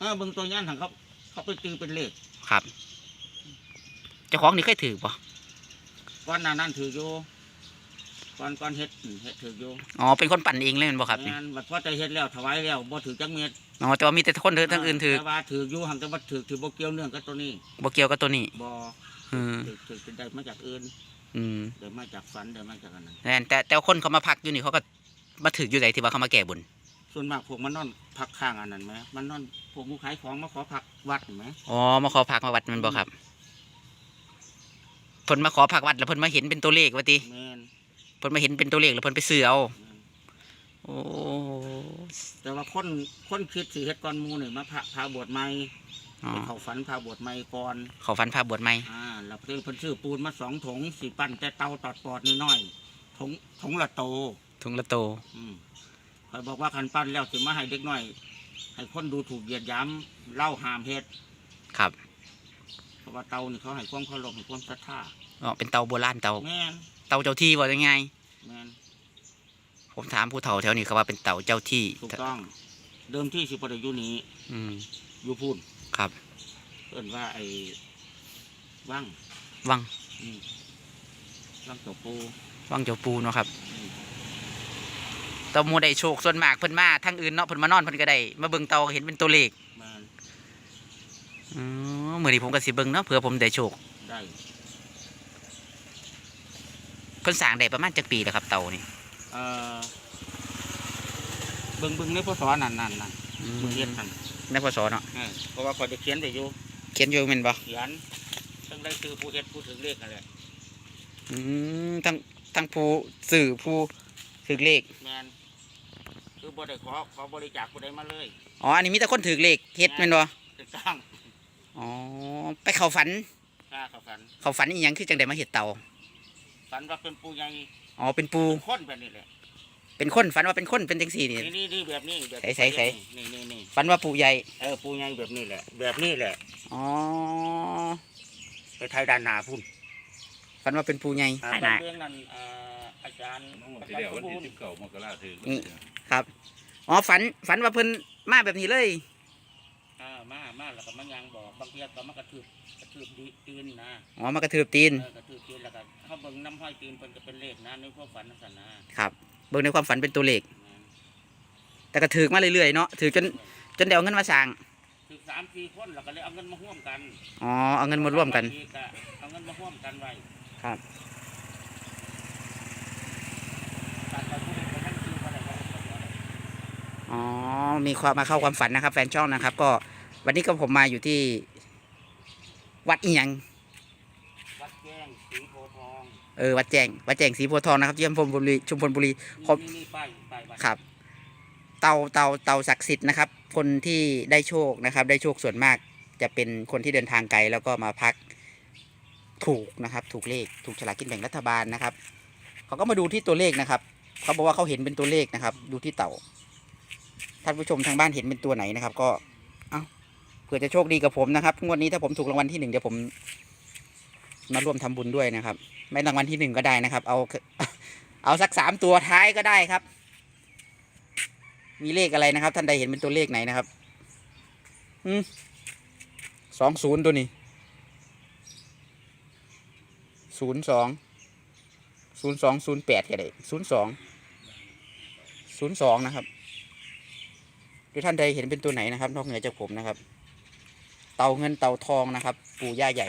เออเบิ่งตัวยันหังเขาเขาไปตีเป็นเลขครับ เจ้าของนี่เคยถือปะก้อนหนานั่นถืออยู่ก้อนก้อนเฮ็ดอืมเฮ็ดถืออยู่อ๋อ เป็นคนปั่นเองเลยแมันบ่ครับนี่งานบัดว่าแต่เฮ็ดแล้วถวายแล้วบ่ถือจักเม็ดอ๋อแต่ว่ามีแต่คนถือทั้งอื่นถือแต่ว่าถืออยู่หังแต่ว่าถือถือบ่เกี่ยวเนื่องกับตัวนี้บ่เกี่ยวกับตัวนี้บ่อืมถือถือถือได้มาจากอื่นอืมได้มาจากฝันได้มาจากอันนั้นแต่แต่แต่คนเขามาพักอยู่นี่เขาก็มาถืออยู่ไหนที่ว่าเขามาแก่บุญ ส่วนมากพวกมันนอนพักข้างอันนั้นไหมมันนอนพวกหมูขายของมาขอพักวัดเห็นไหมอ๋อมาขอพักมาวัดแมันบ่ครับเพิ่นมาขอพักวัดแล้วเพิ่นมาเห็นเป็นตัวเลขว่าติแม่นเพิ่นมาเห็นเป็นตัวเลขแล้วเพิ่นไปซื้อเอาแม่นโอ้แต่ว่าคนคนคิดสิเฮ็ดก่อนหมูนี่มาพาพาบวชใหม่อ๋อไปเข้าฝันพาบวชใหม่ก่อนเขาฟันพาบวชไหมอ่าแล้วเพิ่นเพิ่นซื้อปูนมาสองถุงสิปั้นแต่เตาตอดปอดน้อยๆถุงถุงละโต ถุงละโต อืมค อยบอกว่าคันปั้นแล้วสิมาให้เด็กน้อย ให้คนดูถูกเหยียดหย้ำเล่าหามเฮ็ดครับเพราะว่าเตานี่เขาให้ความเคารพให้ความศรัทธาอ๋อเป็นเตาโบราณเตา แม่นเตาเจ้าที่ว่ายังไง แม่นผมถามผู้เฒ่าแถวนี้เขาว่าเป็นเตาเจ้าที่ถูกต้อง เดิมที่สิบ่ได้อยู่นี้อืมอยู่พูนครับ เอิ้นว่าไอ้ว่างวังอืมว่างตัวปูวังเจ้าปูเนาะครับอืม เตาโมได้โชคส่วนมากเพิ่นมาทั้งอื่นเนาะเพิ่นมานอนเพิ่นก็ได้มาเบิ่งเตาก็เห็นเป็นตัวเลขแม่นอ๋อมื้อนี้ผมก็สิเบิ่งเนาะเผื่อผมได้โชคได้เพิ่นสร้างได้ประมาณจักปีแล้วครับเตานี่เอ่อเบิ่งเบิ่งในพศนั่นนั่นนั่นเบิ่งเฮ็ดนั่นในพศเนาะเออเพราะว่าเขาจะเขียนไปอยู่เขียนอยู่แม่นบ่เขียนตั้งได้คือผู้เฮ็ดผู้ถึงเลขนั่นแหละอืมทั้งทั้งผู้สื่อผู้ถือเลขแมน คือบ่ได้ขอขอบริจาคผู้ใดมาเลยอ๋ออันนี้มีแต่คนถือเลขเฮ็ดแม่นบ่ถูกต้องอ๋อไปเข้าฝันข้าเขาฝันเข้าฝันอีหยังคือจังได๋มาเฮ็ดเตาฝันว่าเป็นปูใหญ่อ๋อเป็นปูเป็นคนแบบนี้แหละเป็นคนฝันว่าเป็นคนเป็นจังซี่นี่นี่นี่นี่แบบนี้แบบใส่ใส่ใส่นี่นี่นี่ฝันว่าปูใหญ่เออปูใหญ่แบบนี้แหละ แบบนี้แหละอ๋อไปไทยด้านหน้าพุ่นฝันว่าเป็นปูใหญ่อ่าน่ะเรื่องนั้นเอ่ออาจารย์น้ องประที่จำเดียวสวันมบูที่รณ์สิบเก้ามกราถึงครับอ๋อฝันฝันว่าเพิ่นมาแบบนี้เลย อ่ามามาแล้วก็มันยังบอกบางทีก็มากระทืบกระทืบดีตีนนะอ๋อมากระทืบตีนเออกระทืบตีนแล้วก็เขาเบิ่งน้ำห้อยตีนเพิ่นก็เป็นเลขนะในพวกฝันนั่นนะครับเบิ่งในความฝันเป็นตัวเลข แต่ก็ถือมาเรื่อยๆเนาะถือจนจนได้เอาเงินมาสร้างคือสามสี่คนแล้วก็เลยเอาเงินมาร่วมกันอ๋อเอาเงินมาร่วมกันเอาเงินมาร่วมกันไว้ครับตัดไปผู้ใดก็ทั้งคือคนใดก็ได้ อ๋อ มีความมาเข้าความฝันนะครับ แฟนช่องนะครับ ก็วันนี้ก็ผมมาอยู่ที่ วัดอีหยังวัดแจ้งสีโพธิ์ทองเออวัดแจงวัดแจงศรีโพธิ์ทองนะครับที่ชุมพลบุรีชุมพลบุรีผมนี่นี่ป้ายป้ายวัดครับ เตาเตาเตาศักดิ์สิทธิ์นะครับ คนที่ได้โชคนะครับ ได้โชคส่วนมาก จะเป็นคนที่เดินทางไกลแล้วก็มาพักถูกนะครับ ถูกเลขถูกฉลากกินแบ่งรัฐบาลนะครับเขาก็มาดูที่ตัวเลขนะครับ เขาบอกว่าเขาเห็นเป็นตัวเลขนะครับ ดูที่เต่า ท่านผู้ชมทางบ้านเห็นเป็นตัวไหนนะครับ ก็เอ้าเผื่อจะโชคดีกับผมนะครับงวดนี้ถ้าผมถูกรางวัลที่หนึ่งเดี๋ยวผมมาร่วมทำบุญด้วยนะครับ ไม่รางวัลที่หนึ่งก็ได้นะครับ เอาเอาสักสามตัวท้ายก็ได้ครับ มีเลขอะไรนะครับ ท่านใดเห็นเป็นตัวเลขไหนนะครับอือสองศูนย์ตัวนี้ศูนย์สองศูนย์สองศูนย์แปดก็ได้ศูนย์สองศูนย์สองนะครับ รือท่านใดเห็นเป็นตัวไหนนะครับ นอกเหนือจากผมนะครับ เต่าเงินเต่าทองนะครับ ปู่ย่าใหญ่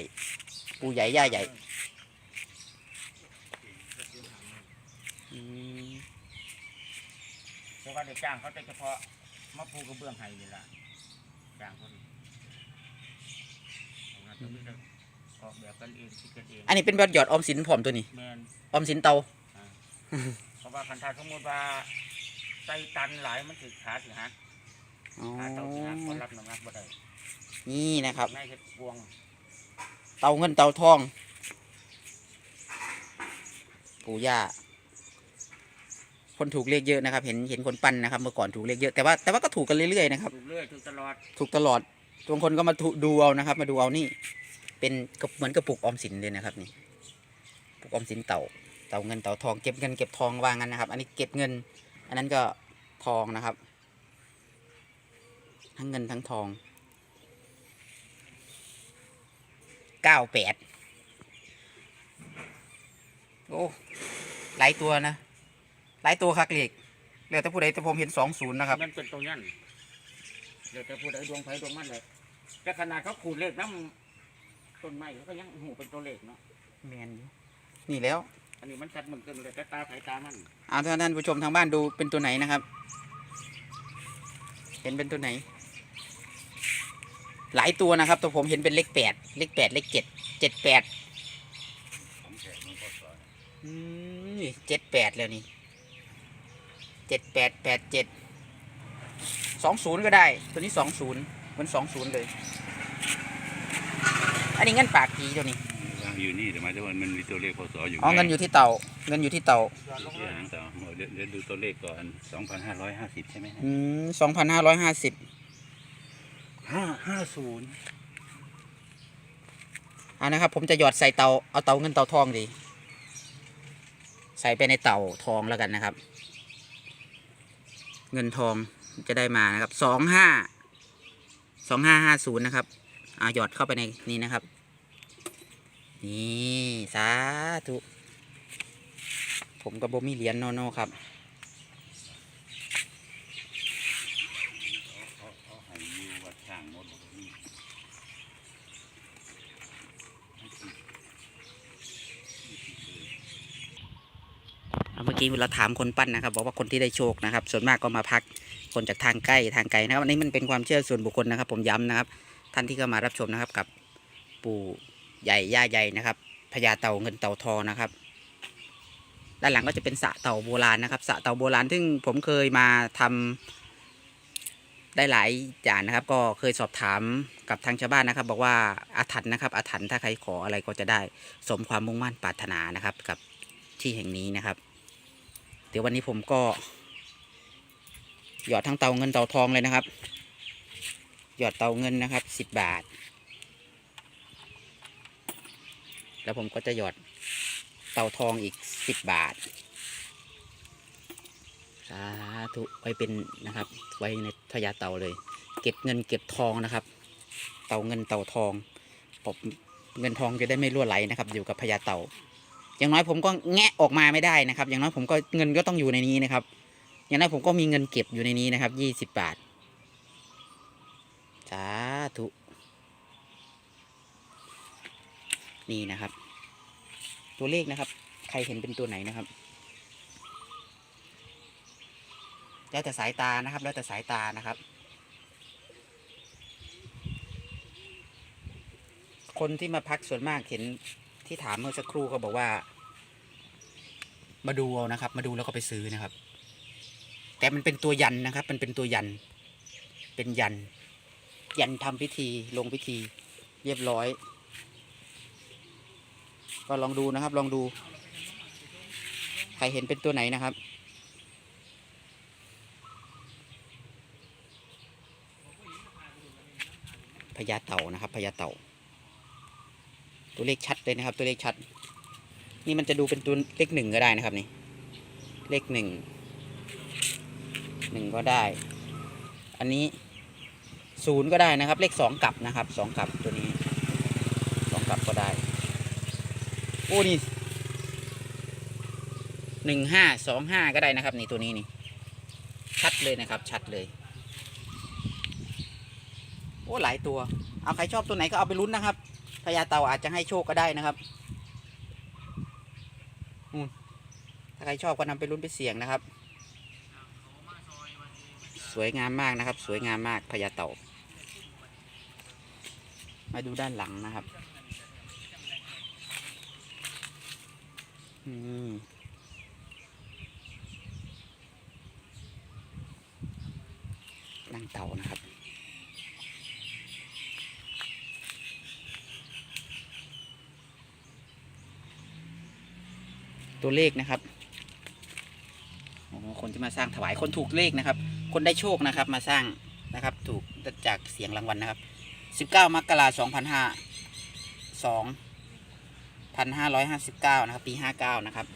ปู่ใหญ่ย่าใหญ่อืมแต่ว่าเด็กจ้างเขาแต่เฉพาะมาปูกระเบื้องให้นี่ล่ะจ้างคนเอามาทำให้ได้ออกแบบกันเองคิดกันเองอันนี้เป็นแบบหยอดออมสินผอมตัวนี้แมนออมสินเตาเพราะว่าคันทาสมมติว่าใจตันหลายมันถึงขาสิฮะ อ๋อขาเต่าสิฮะคนรับน้ำหนักบ่ได้นี่นะครับในเห็ดพวงเตาเงินเตาทอง ปู่ย่า คนถูกเลขเยอะนะครับ เห็นเห็นคนปั้นนะครับเมื่อก่อนถูกเลขเยอะแต่ว่าแต่ว่าก็ถูกกันเรื่อยๆนะครับ ถูกเรื่อยถูกตลอดถูกตลอดบางคนก็มาถูดูเอานะครับ มาดูเอานี่ เป็นกระเหมือนกระปุกออมสินเลยนะครับ นี่ปุกออมสินเต่า เต่าเงินเต่าทองเก็บเงินเก็บทองวางกันนะครับ อันนี้เก็บเงิน อันนั้นก็ทองนะครับ ทั้งเงินทั้งทองเก้าแปดโอ้หลายตัวนะหลายตัวคักเหล็กเหลือแต่ผู้ใดแต่ผมเห็นสองศูนย์นะครับมันเป็นตรงนั้นเหลือแต่ผู้ใดดวงไฟดวงมันเลยแต่ขนาดเขาขูดเลขน้ำต้นไม้เขาก็ยังหูเป็นตัวเลขเนาะแมนอยู่นี่แล้ว อันนี้มันชัดเหมือนกันเลยแต่ตาสายตามันเอาท่านผู้ชมทางบ้านดูเป็นตัวไหนนะครับ เห็นเป็นตัวไหน หลายตัวนะครับ ตัวผมเห็นเป็นเลขแปดเลขแปดเลขเจ็ดเจ็ดแปดอืมนี่เจ็ดแปดแล้วนี่เจ็ดแปดแปดเจ็ดสองศูนย์ก็ได้ ตัวนี้สองศูนย์มันสองศูนย์เลย อันนี้เงินปากผีตัวนี้วางอยู่นี่แต่หมายถึงว่ามันมีตัวเลขพศอยู่อ๋อเงินอยู่ที่เต่าเงินอยู่ที่เต่าที่หางต่อเดี๋ยวเดี๋ยวดูตัวเลขก่อน2,550ใช่ไหมอืมสองพันห้าร้อยห้าสิบ ห้าห้าศูนย์อ่านะครับผมจะหยอดใส่เตาเอาเตาเงินเตาทองดี ใส่ไปในเตาทองแล้วกันนะครับ เงินทองจะได้มานะครับสองห้าสองห้าห้าศูนย์นะครับอาหยอดเข้าไปในนี้นะครับ นี่สาธุผมกับโบมีเหรียญโนโนครับ เขาเขาให้อยู่วัดช่างหมดเลยนี่ เมื่อ กี้เราถามคนปั้นนะครับ บอกว่าคนที่ได้โชคนะครับ ส่วนมากก็มาพักคนจากทางใกล้ทางไกลนะครับอันนี้มันเป็นความเชื่อส่วนบุคคลนะครับ ผมย้ำนะครับ ท่านที่เข้ามารับชมนะครับกับปู่ใหญ่ย่าใหญ่นะครับพญาเต่าเงินเต่าทองนะครับ ด้านหลังก็จะเป็นสะเต่าโบราณนะครับสะเต่าโบราณซึ่งผมเคยมาทำได้หลายอย่างนะครับ ก็เคยสอบถามกับทางชาวบ้านนะครับ บอกว่าอาถรรพ์นะครับอาถรรพ์ถ้าใครขออะไรก็จะได้สมความมุ่งมั่นปรารถนานะครับ กับที่แห่งนี้นะครับ เดี๋ยววันนี้ผมก็ หยอดทั้งเตาเงินเตาทองเลยนะครับ หยอดเตาเงินนะครับสิบบาท แล้วผมก็จะหยอดเตาทองอีกสิบบาทสาธุไว้เป็นนะครับ ไว้ในทยาเตาเลย เก็บเงินเก็บทองนะครับ เตาเงินเตาทองผมเงินทองจะได้ไม่รั่วไหลนะครับ อยู่กับพญาเต่า อย่างน้อยผมก็แงะออกมาไม่ได้นะครับ อย่างน้อยผมก็เงินก็ต้องอยู่ในนี้นะครับ อย่างน้อยผมก็มีเงินเก็บอยู่ในนี้นะครับยี่สิบบาทสาธุนี่นะครับ ตัวเลขนะครับ ใครเห็นเป็นตัวไหนนะครับแล้วแต่สายตานะครับ แล้วแต่สายตานะครับ คนที่มาพักส่วนมากเห็น ที่ถามเมื่อสักครู่ก็บอกว่า มาดูเอานะครับ มาดูแล้วก็ไปซื้อนะครับ แต่มันเป็นตัวยันนะครับ มันเป็นตัวยัน เป็นยัน ยันทำพิธีลงพิธี เรียบร้อย ก็ลองดูนะครับ ลองดู ใครเห็นเป็นตัวไหนนะครับพญาเต่านะครับพญาเต่า ตัวเลขชัดเลยนะครับ ตัวเลขชัด นี่มันจะดูเป็นตัวเลขหนึ่งก็ได้นะครับนี่ เลขหนึ่งหนึ่งก็ได้ อันนี้ศูนย์ก็ได้นะครับ เลขสองกลับนะครับสองกลับตัวนี้สองกลับก็ได้โอ้นี่หนึ่งห้าสองห้าก็ได้นะครับนี่ตัวนี้นี่ ชัดเลยนะครับ ชัดเลยโอ้หลายตัว เอาใครชอบตัวไหนก็เอาไปลุ้นนะครับ ญาเต่าอาจจะให้โชคก็ได้นะครับอืมถ้าใครชอบก็นำไปลุ้นไปเสี่ยงนะครับ สวยงามมากนะครับ สวยงามมากพญาเต่า มาดูด้านหลังนะครับอืมนั่งเต่านะครับ ตัวเลขนะครับคนที่มาสร้างถวายคนถูกเลขนะครับ คนได้โชคนะครับมาสร้างนะครับ ถูกจากเสียงรางวัลนะครับสิบเก้ามกราสองพันห้าสองพันห้าร้อยห้าสิบเก้านะครับ ปีห้าเก้านะครับ